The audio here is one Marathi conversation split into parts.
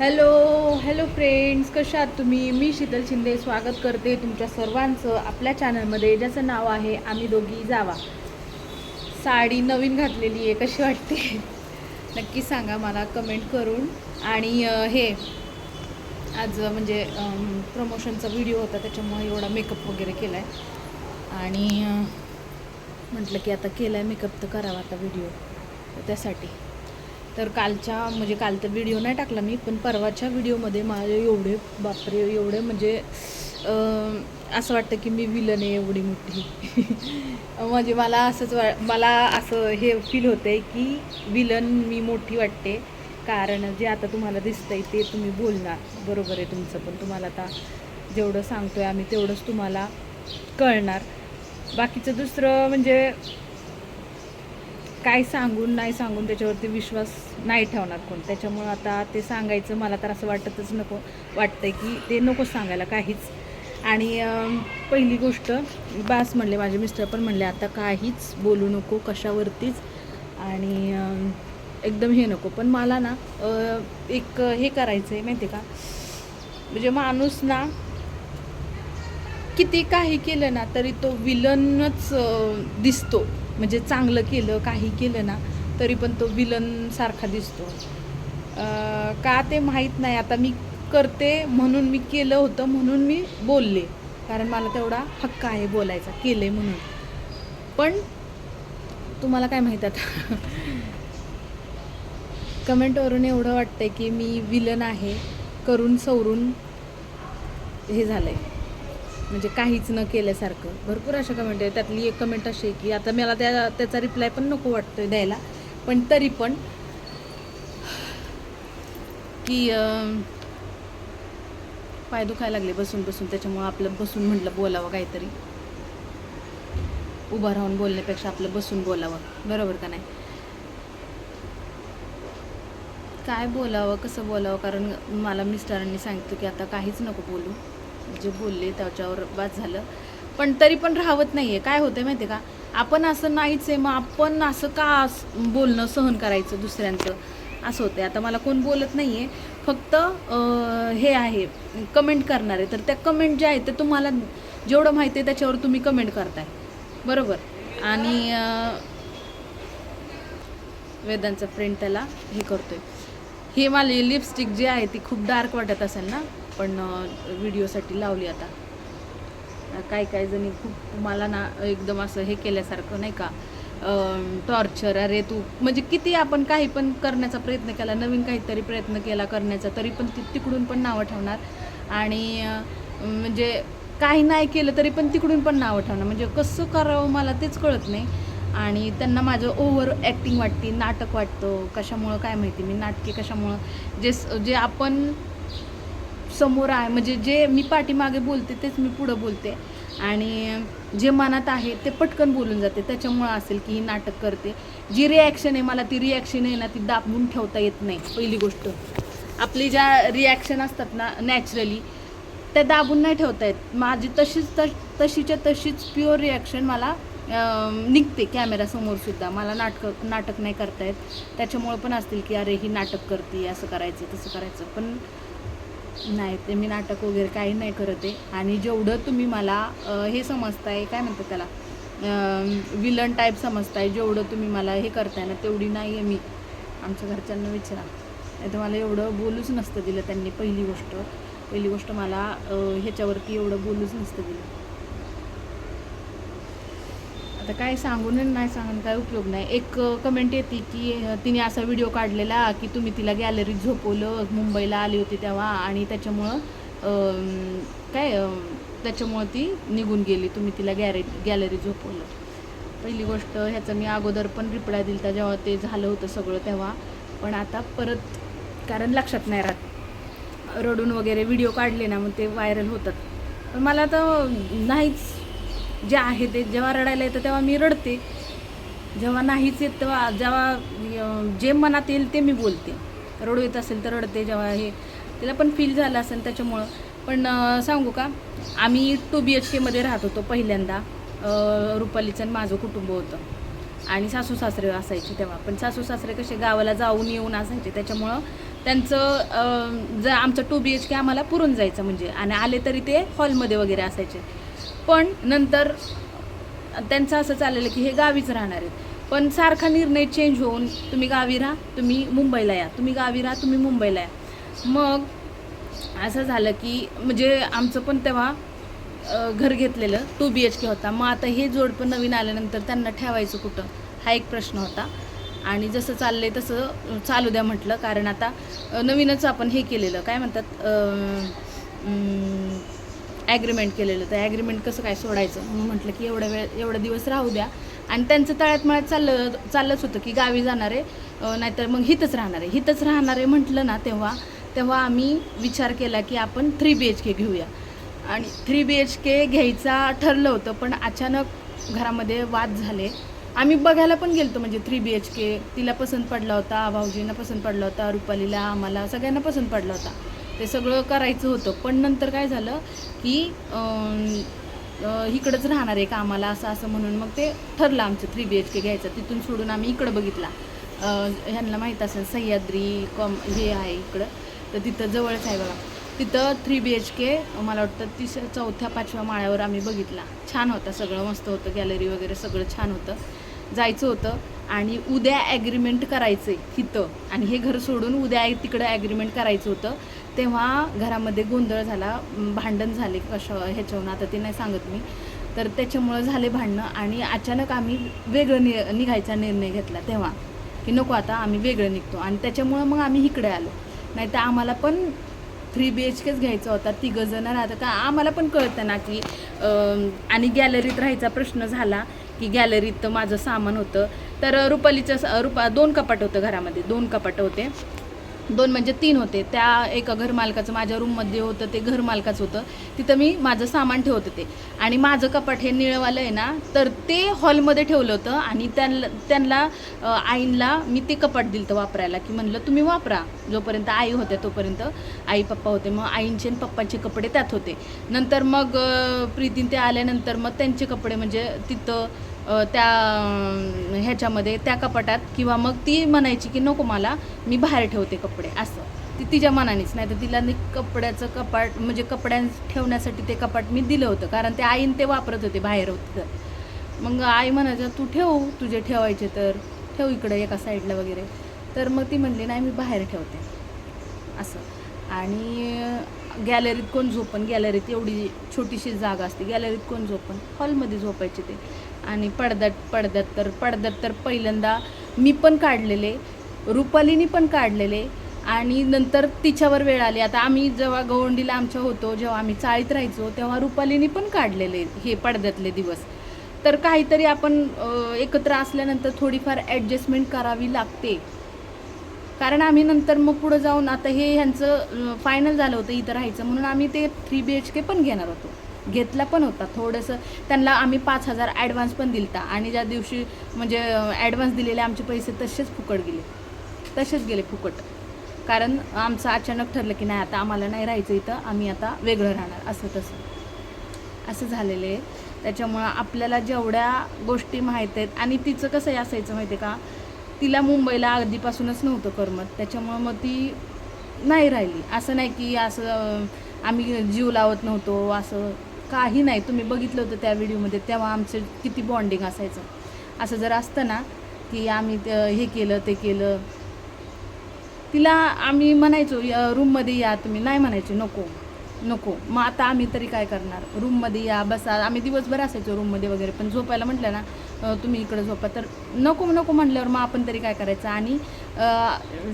हॅलो हॅलो फ्रेंड्स कशा आहात तुम्ही? मी शीतल शिंदे स्वागत करते तुमच्या सर्वांचं आपल्या चॅनलमध्ये ज्याचं नाव आहे आम्ही दोघी जावा. साडी नवीन घातलेली आहे कशी वाटते? नक्की सांगा मला कमेंट करून. आणि हे आज म्हणजे प्रमोशनचा व्हिडिओ होता त्याच्यामुळे एवढा मेकअप वगैरे केला आहे आणि म्हटलं की आता केला आहे मेकअप तर करावा आता व्हिडिओ त्यासाठी. तर कालच्या म्हणजे काल तर व्हिडिओ नाही टाकला मी पण परवाच्या व्हिडिओमध्ये माझे एवढे बापरे एवढे म्हणजे असं वाटतं की मी विलन आहे एवढी मोठी. म्हणजे मला असंच वा मला असं हे फील होतं आहे की विलन मी मोठी वाटते. कारण जे आता तुम्हाला दिसतंय ते तुम्ही बोलणार. बरोबर आहे तुमचं पण तुम्हाला आता जेवढं सांगतो आहे आम्ही तेवढंच तुम्हाला कळणार. बाकीचं दुसरं म्हणजे काय सांगून नाही सांगून त्याच्यावरती विश्वास नाही ठेवणार कोण. त्याच्यामुळं आता ते सांगायचं मला तर असं वाटतच नको वाटतंय की ते नको सांगायला काहीच. आणि पहिली गोष्ट बास म्हणले माझे मिस्टर पण म्हणले आता काहीच बोलू नको कशावरतीच. आणि एकदम हे नको. पण मला ना एक हे करायचं आहे माहिती आहे का? म्हणजे माणूस ना किती काही केलं ना तरी तो विलनच दिसतो. म्हणजे चांगलं केलं काही केलं ना तरी पण तो विलन सारखा दिसतो. का ते माहीत नाही. आता मी करते म्हणून मी केलं होतं म्हणून मी बोलले. कारण मला तेवढा हक्क आहे बोलायचा केले म्हणून. पण तुम्हाला काय माहीत आता? कमेंटवरून एवढं वाटतंय की मी विलन आहे करून सवरून हे झालं आहे म्हणजे काहीच न केल्यासारखं. भरपूर अशा कमेंट आहे त्यातली एक कमेंट अशी आहे की आता मला त्या त्याचा रिप्लाय पण नको वाटतोय द्यायला. पण तरी पण की पाय दुखायला लागले बसून बसून. त्याच्यामुळं आपलं बसून म्हटलं बोलावं काहीतरी. उभं राहून बोलण्यापेक्षा आपलं बसून बोलावं. बरोबर का नाही? काय बोलावं कसं बोलावं? कारण मला मिस्टरांनी सांगितलं की आता काहीच नको बोलू. जे बोलले त्याच्यावर बाद झालं. पण तरी पण राहत नाही आहे काय होतं माहिती आहे का? आपण असं नाहीच आहे. मग आपण असं का बोलणं सहन करायचं दुसऱ्यांचं? असं होतं आता मला कोण बोलत नाही आहे फक्त हे आहे. कमेंट करणार. आहे तर त्या कमेंट ज्या आहेत ते तुम्हाला जेवढं माहिती आहे त्याच्यावर तुम्ही कमेंट करताय. बरोबर? आणि वेदांचा फ्रेंड त्याला हे करतोय. ही माझी लिपस्टिक जी आहे ती खूप डार्क वाटत असेल ना? पण व्हिडिओसाठी लावली आता. काय काय जणी खूप मला ना एकदम असं हे केल्यासारखं नाही का टॉर्चर अरे तू म्हणजे किती आपण काही पण करण्याचा प्रयत्न केला नवीन काहीतरी प्रयत्न केला करण्याचा तरी पण ती तिकडून पण नावं ठेवणार. आणि म्हणजे काही नाही केलं तरी पण तिकडून पण नावं ठेवणार. म्हणजे कसं करावं मला तेच कळत नाही. आणि त्यांना माझं ओव्हर ॲक्टिंग वाटते नाटक वाटतं कशामुळं काय माहिती मी नाटके कशामुळं जे स- जे आपण समोर आहे. म्हणजे जे मी पाठीमागे बोलते तेच मी पुढं बोलते. आणि जे मनात आहे ते पटकन बोलून जाते. त्याच्यामुळं असेल की ही नाटक करते. जी रिॲक्शन आहे मला ती रिॲक्शन आहे ना ती दाबून ठेवता येत नाही पहिली गोष्ट. आपली ज्या रिॲक्शन असतात ना नॅचरली त्या दाबून नाही ठेवता येत. माझी तशीच तश तशीच्या तशीच प्युअर रिॲक्शन मला निघते कॅमेरासमोरसुद्धा मला नाटक नाटक नाही करता येत. त्याच्यामुळं पण असतील की अरे ही नाटक करते असं करायचं तसं करायचं. पण नाही ते मी नाटक वगैरे काही नाही करत आहे. आणि जेवढं तुम्ही मला हे समजताय काय म्हणतात त्याला विलन टाईप समजताय जेवढं तुम्ही मला हे करताय ना तेवढी नाही आहे मी. आमच्या घरच्यांना विचारा. नाही तर मला एवढं बोलूच नसतं दिलं त्यांनी पहिली गोष्ट. पहिली गोष्ट मला ह्याच्यावरती एवढं बोलूच नसतं दिलं. आता काय सांगून नाही सांगून काय उपयोग नाही. एक कमेंट येते की तिने असा व्हिडिओ काढलेला की तुम्ही तिला गॅलरीत झोपवलं मुंबईला आली होती तेव्हा आणि त्याच्यामुळं काय त्याच्यामुळं ती निघून गेली तुम्ही तिला गॅरे गॅलरी झोपवलं. पहिली गोष्ट ह्याचं मी अगोदर पण रिप्लाय दिलता जेव्हा ते झालं होतं सगळं तेव्हा. पण आता परत कारण लक्षात नाही राहत. रडून वगैरे व्हिडिओ काढले ना मग ते व्हायरल होतात. पण मला तर नाहीच जे आहे ते जेव्हा रडायला येतं तेव्हा मी रडते. जेव्हा नाहीच येत तेव्हा जेव्हा जे मनात येईल ते मी बोलते. रडू येत असेल तर रडते जेव्हा हे तिला पण फील झालं असेल त्याच्यामुळं. पण सांगू का? आम्ही टू बी एच केमध्ये राहत होतो पहिल्यांदा. रुपालीचं आणि माझं कुटुंब होतं. आणि सासू सासरे असायचे तेव्हा. पण सासू सासरे कसे गावाला जाऊन येऊन असायचे. त्याच्यामुळं त्यांचं जर आमचं टू बी एच के आम्हाला पुरून जायचं म्हणजे. आणि आले तरी ते हॉलमध्ये वगैरे असायचे. पण नंतर त्यांचं असं चाललेलं की हे गावीच राहणार आहेत. पण सारखा निर्णय चेंज होऊन तुम्ही गावी राहा तुम्ही मुंबईला या. तुम्ही गावी राहा तुम्ही मुंबईला या. मग असं झालं की म्हणजे आमचं पण तेव्हा घर घेतलेलं टू बी एच के होता. मग आता हे जोडपं नवीन आल्यानंतर त्यांना ठेवायचं कुठं? हा एक प्रश्न होता. आणि जसं चाललंय तसं चालू द्या म्हटलं. कारण आता नवीनच आपण हे केलेलं. काय म्हणतात? ॲग्रीमेंट केलेलं. तर ॲग्रीमेंट कसं काय सोडायचं? मग म्हटलं की एवढ्या वेळ एवढा दिवस राहू द्या. आणि त्यांचं तळ्यात मळ्यात चाललं चाललंच होतं की गावी जाणार आहे नाहीतर मग हितच राहणार. आहे हितच राहणार आहे म्हटलं ना तेव्हा तेव्हा आम्ही विचार केला की आपण थ्री बी एच के घेऊया. आणि थ्री बी एच के घ्यायचा ठरलं होतं पण अचानक घरामध्ये वाद झाले. आम्ही बघायला पण गेलतो म्हणजे थ्री बी एच के तिला पसंत पडला होता भाऊजींना पसंत पडला होता रुपालीला आम्हाला सगळ्यांना पसंत पडला होता. ते सगळं करायचं होतं. पण नंतर काय झालं की इकडंच राहणार आहे का आम्हाला असं असं म्हणून मग ते ठरलं आमचं थ्री बी एच के घ्यायचं. तिथून सोडून आम्ही इकडं बघितला. ह्यांना माहीत असेल सह्याद्री कॉम हे आहे इकडं. तर तिथं जवळच आहे बघा. तिथं थ्री बी एच के मला वाटतं तिस चौथ्या पाचव्या माळ्यावर आम्ही बघितला. छान होता. सगळं मस्त होतं. गॅलरी वगैरे सगळं छान होतं. जायचं होतं आणि उद्या ॲग्रीमेंट करायचं आहे तिथं. आणि हे घर सोडून उद्या तिकडं ॲग्रीमेंट करायचं होतं. तेव्हा घरामध्ये गोंधळ झाला भांडण झाले कशा ह्याच्यावरून. आता ते नाही सांगत मी. तर त्याच्यामुळं झाले भांडणं आणि अचानक आम्ही वेगळं नि निघायचा निर्णय घेतला तेव्हा की नको आता आम्ही वेगळं निघतो. आणि त्याच्यामुळं मग आम्ही इकडे आलो. नाही तर आम्हाला पण थ्री बी एच केच घ्यायचा होता तिघं जण राहतं का आम्हाला पण कळतं ना की आणि गॅलरीत राहायचा प्रश्न झाला की गॅलरीत माझं सामान होतं. तर रुपालीचं रुपा दोन कपाट होतं घरामध्ये दोन कपाट होते. दोन म्हणजे तीन होते. त्या एका घरमालकाचं माझ्या रूममध्ये होतं ते घरमालकाचं होतं. तिथं मी माझं सामान ठेवत होते. आणि माझं कपाट हे निळवालं आहे ना तर ते हॉलमध्ये ठेवलं होतं आणि त्यांना त्यांना आईंना मी ते कपाट दिलं वापरायला. की म्हणलं तुम्ही वापरा. जोपर्यंत आई होत्या तोपर्यंत आई पप्पा होते. मग आईंचे आणि पप्पांचे कपडे त्यात होते. नंतर मग प्रीतीन ते आल्यानंतर मग त्यांचे कपडे म्हणजे तिथं त्या ह्याच्यामध्ये त्या कपाटात किंवा मग ती म्हणायची की नको मला मी बाहेर ठेवते कपडे असं. ती तिच्या मनानेच नाही तर तिला नी कपड्याचं कपाट म्हणजे कपड्यां ठेवण्यासाठी ते कपाट मी दिलं होतं कारण ते आईन ते वापरत होते बाहेर होते तर. मग आई म्हणायचं तू ठेव तुझे ठेवायचे तर ठेव इकडं एका साईडला वगैरे. तर मग ती म्हणली नाही मी बाहेर ठेवते. असं. आणि गॅलरीत कोण झोपन गॅलरीत एवढी छोटीशी जागा असते गॅलरीत कोण झोपन? हॉलमध्ये झोपायचे ते. आणि पडद्यात पडद्यात तर पडद्यात तर पहिल्यांदा मी पण काढलेले रुपालीनी पण काढलेले आणि नंतर तिच्यावर वेळ आली. आता आम्ही जेव्हा गवंडीला आमच्या होतो जेव्हा आम्ही चाळीत राहायचो तेव्हा रुपालीनी पण काढलेले हे पडद्यातले दिवस. तर काहीतरी आपण एकत्र असल्यानंतर थोडीफार ॲडजस्टमेंट करावी लागते. कारण आम्ही नंतर मग पुढं जाऊन आता हे ह्यांचं फायनल झालं होतं इथं राहायचं. म्हणून आम्ही ते थ्री बी एच के पण घेणार होतो. घेतला पण होता. थोडंसं त्यांना आम्ही पाच हजार ॲडव्हान्स पण दिलता. आणि ज्या दिवशी म्हणजे ॲडव्हान्स दिलेले आमचे पैसे तसेच फुकट गेले. तसेच गेले फुकट. कारण आमचं अचानक ठरलं की नाही आता आम्हाला नाही राहायचं इथं. आम्ही आता वेगळं राहणार. असं तसं. असं झालेलं आहे. त्याच्यामुळं आपल्याला जेवढ्या गोष्टी माहीत आहेत आणि तिचं कसं आहे असायचं माहिती आहे का? तिला मुंबईला आधीपासूनच नव्हतं करमत. त्याच्यामुळं मग ती नाही राहिली. असं नाही की असं आम्ही जीव लावत नव्हतो. असं काही नाही. तुम्ही बघितलं होतं त्या व्हिडिओमध्ये तेव्हा आमचं किती बॉन्डिंग असायचं. असं जर असतं ना की आम्ही ते- हे केलं ते केलं. तिला आम्ही म्हणायचो "या रूममध्ये या तुम्ही नाही म्हणायचे नको नको. मग आता आम्ही तरी काय करणार? रूममध्ये या बसा. आम्ही दिवसभर असायचो रूममध्ये वगैरे. पण झोपायला म्हटलं ना तुम्ही इकडे झोपा. तर नको नको म्हटल्यावर मग आपण तरी काय करायचं? आणि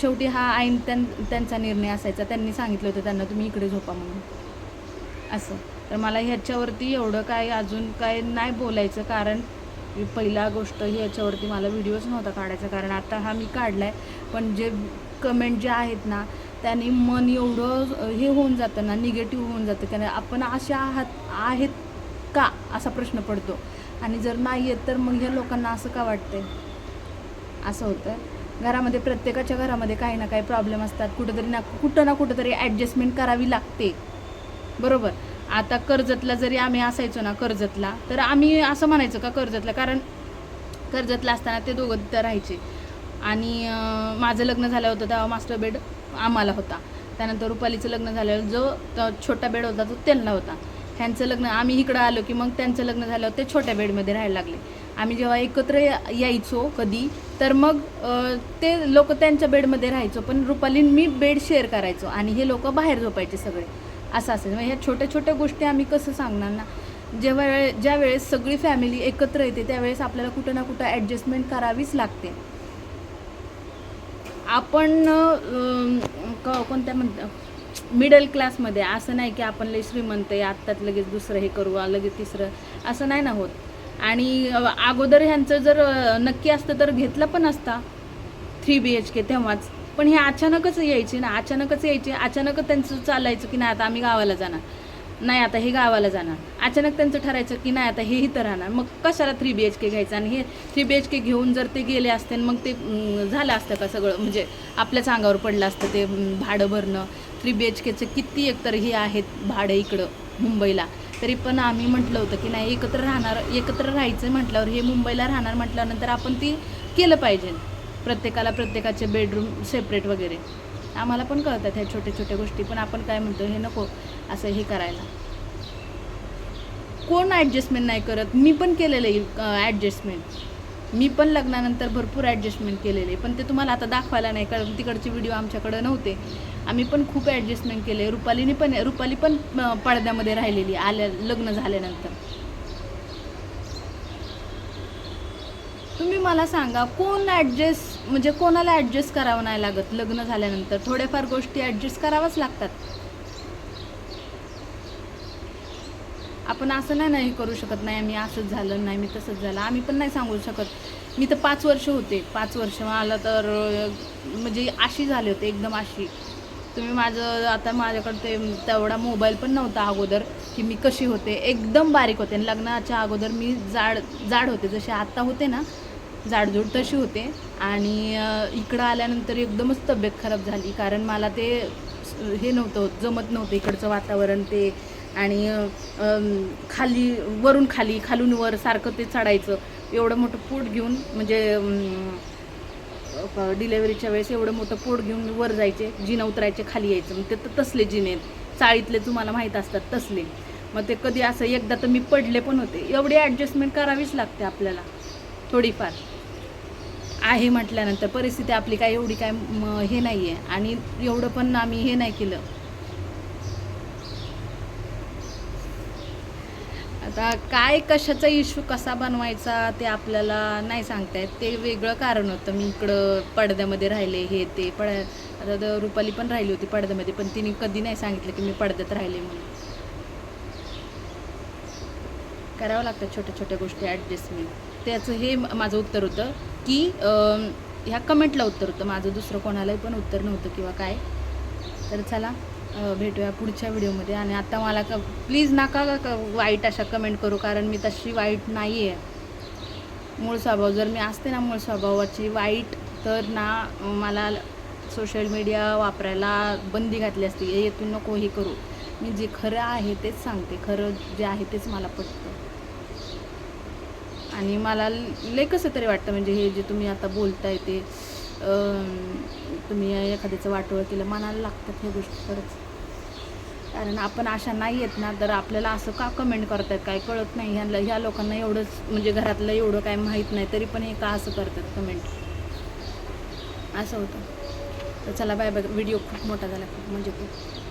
शेवटी हा आईन त्यां त्यांचा निर्णय असायचा. त्यांनी सांगितलं होतं त्यांना तुम्ही इकडे झोपा म्हणून. असं. तर मला ह्याच्यावरती एवढं काय अजून काय नाही बोलायचं कारण पहिला गोष्ट ही याच्यावरती मला व्हिडिओच नव्हता काढायचा. कारण आता हा मी काढला आहे पण जे कमेंट जे आहेत ना त्याने मन एवढं हे होऊन जातं ना निगेटिव्ह होऊन जातं. कारण आपण असे आहात आहेत का असा प्रश्न पडतो. आणि जर नाही आहेत तर मग ह्या लोकांना असं का वाटतंय? असं होतं. घरामध्ये प्रत्येकाच्या घरामध्ये काही ना काही प्रॉब्लेम असतात. कुठंतरी ना कुठं ना कुठंतरी ॲडजस्टमेंट करावी लागते. बरोबर? आता कर्जतला जरी आम्ही असायचो ना कर्जतला तर आम्ही असं म्हणायचं का कर्जतला? कारण कर्जतला असताना ते दोघं तिथं राहायचे. आणि माझं लग्न झालं होतं तेव्हा मास्टर बेड आम्हाला होता. त्यानंतर रुपालीचं लग्न झाल्यावर जो छोटा बेड होता तो त्यांना होता. ह्यांचं लग्न आम्ही इकडं आलो की मग त्यांचं लग्न झाल्यावर ते छोट्या बेडमध्ये राहायला लागले. आम्ही जेव्हा एकत्र या- यायचो कधी तर मग ते लोक त्यांच्या बेडमध्ये राहायचो पण रुपालीन मी बेड शेअर करायचो आणि हे लोक बाहेर झोपायचे सगळे. असं असेल. मग ह्या छोट्या छोट्या गोष्टी आम्ही कसं सांगणार ना? जेव्हा ज्या वेळेस सगळी फॅमिली एकत्र येते त्यावेळेस आपल्याला कुठं ना कुठं ॲडजस्टमेंट करावीच लागते. आपण कोणत्या म्हणत मिडल क्लासमध्ये असं नाही की आपण लई श्रीमंत आहे आत्ताच लगेच दुसरं हे करू लगेच तिसरं असं नाही ना होत. आणि अगोदर ह्यांचं जर नक्की असतं तर घेतलं पण असता. थ्री बी एच के तेव्हाच. पण हे अचानकच यायची ना अचानकच यायची अचानकच त्यांचं चालायचं की नाही आता आम्ही गावाला जाणार. नाही आता हे गावाला जाणार. अचानक त्यांचं ठरायचं की नाही आता हे इथं राहणार. मग कशाला थ्री बी एच के घ्यायचं? आणि हे थ्री बी एच के घेऊन जर ते गेले असते आणि मग ते झालं असतं का सगळं? म्हणजे आपल्याच अंगावर पडलं असतं ते भाडं भरणं. थ्री बी एच केचं किती एकतर हे आहेत भाडं इकडं मुंबईला. तरी पण आम्ही म्हटलं होतं की नाही एकत्र राहणार एकत्र राहायचं म्हटल्यावर हे मुंबईला राहणार म्हटल्यानंतर आपण ती केलं पाहिजे. प्रत्येकाला प्रत्येकाचे बेडरूम सेपरेट वगैरे. आम्हाला पण कळतात ह्या छोट्या छोट्या गोष्टी पण आपण काय म्हणतो हे नको असं हे करायला. कोण ॲडजस्टमेंट नाही करत? मी पण केलेलं आहे ॲडजस्टमेंट मी पण लग्नानंतर भरपूर ॲडजस्टमेंट केलेले पण ते तुम्हाला आता दाखवायला नाही कारण तिकडचे व्हिडिओ आमच्याकडं नव्हते. आम्ही पण खूप ॲडजस्टमेंट केले. रुपालीने पण रुपाली पण पडद्यामध्ये राहिलेली आल्या लग्न झाल्यानंतर. तुम्ही मला सांगा कोण ॲडजस्ट म्हणजे कोणाला ॲडजस्ट करावं नाही लागत लग्न झाल्यानंतर? थोड्याफार गोष्टी ॲडजस्ट कराव्याच लागतात. आपण असं नाही नाही करू शकत नाही आम्ही असंच झालं नाही मी तसंच झालं. आम्ही पण नाही सांगू शकत. मी तर पाच वर्ष होते. पाच वर्ष मला तर म्हणजे अशी झाले होते एकदम अशी. तुम्ही माझं आता माझ्याकडे ते तेवढा मोबाईल पण नव्हता अगोदर की मी कशी होते. एकदम बारीक होते. आणि लग्नाच्या अगोदर मी जाड जाड होते. जसे आत्ता होते ना जाडजूड तशी होते. आणि इकडं आल्यानंतर एकदमच तब्येत खराब झाली. कारण मला ते हे नव्हतं होत, जमत नव्हतं इकडचं वातावरण ते. आणि खाली वरून खाली खालून वर सारखं ते चढायचं. एवढं मोठं पोट घेऊन म्हणजे डिलेवरीच्या वेळेस एवढं मोठं पोट घेऊन वर जायचे जिना उतरायचे खाली यायचं. मग ते तर तसले जिने चाळीतले तुम्हाला माहीत असतात तसले. मग ते कधी असं एकदा तर मी पडले पण होते. एवढी ॲडजस्टमेंट करावीच लागते आपल्याला थोडीफार. आहे म्हटल्यानंतर परिस्थिती आपली काय एवढी काय म- हे नाही आहे आणि एवढं पण आम्ही हे नाही केलं. आता काय कशाचा इश्यू कसा बनवायचा ते आपल्याला नाही सांगता येत. ते वेगळं कारण होतं. मी इकडं पडद्यामध्ये राहिले हे ते पड आता रुपाली पण राहिली होती पडद्यामध्ये पण तिने कधी नाही सांगितलं की मी पडद्यात राहिले म्हणून. करावं लागतं छोट्या छोट्या गोष्टी ॲडजस्टमेंट त्याचं हे माझं उत्तर होतं. की ह्या कमेंटला उत्तर होतं. माझं दुसरं कोणालाही पण उत्तर नव्हतं किंवा काय. तर चला भेटूया पुढच्या व्हिडिओमध्ये. आणि आता मला का प्लीज नका वाईट अशा कमेंट करू कारण मी तशी वाईट नाही आहे मूळ स्वभाव जर मी असते ना मूळ स्वभावाची वाईट तर ना मला सोशल मीडिया वापरायला बंदी घातली असती. हे नको हे करू. मी जे खरं आहे तेच सांगते. खरं जे आहे तेच मला पटतं. आणि मला लय कसं तरी वाटतं म्हणजे हे जे तुम्ही आता बोलताय ते तुम्ही एखाद्याचं वाटोळ केलं मनाला लागतात ह्या गोष्टी खरंच. कारण आपण अशा नाही येत ना तर आपल्याला असं का कमेंट करतात काय कळत नाही. ह्या ह्या लोकांना एवढंच म्हणजे घरातलं एवढं काय माहीत नाही तरी पण हे का असं करतात कमेंट असं होतं. तर चला बाय बाय व्हिडिओ खूप मोठा झाला खूप म्हणजे खूप.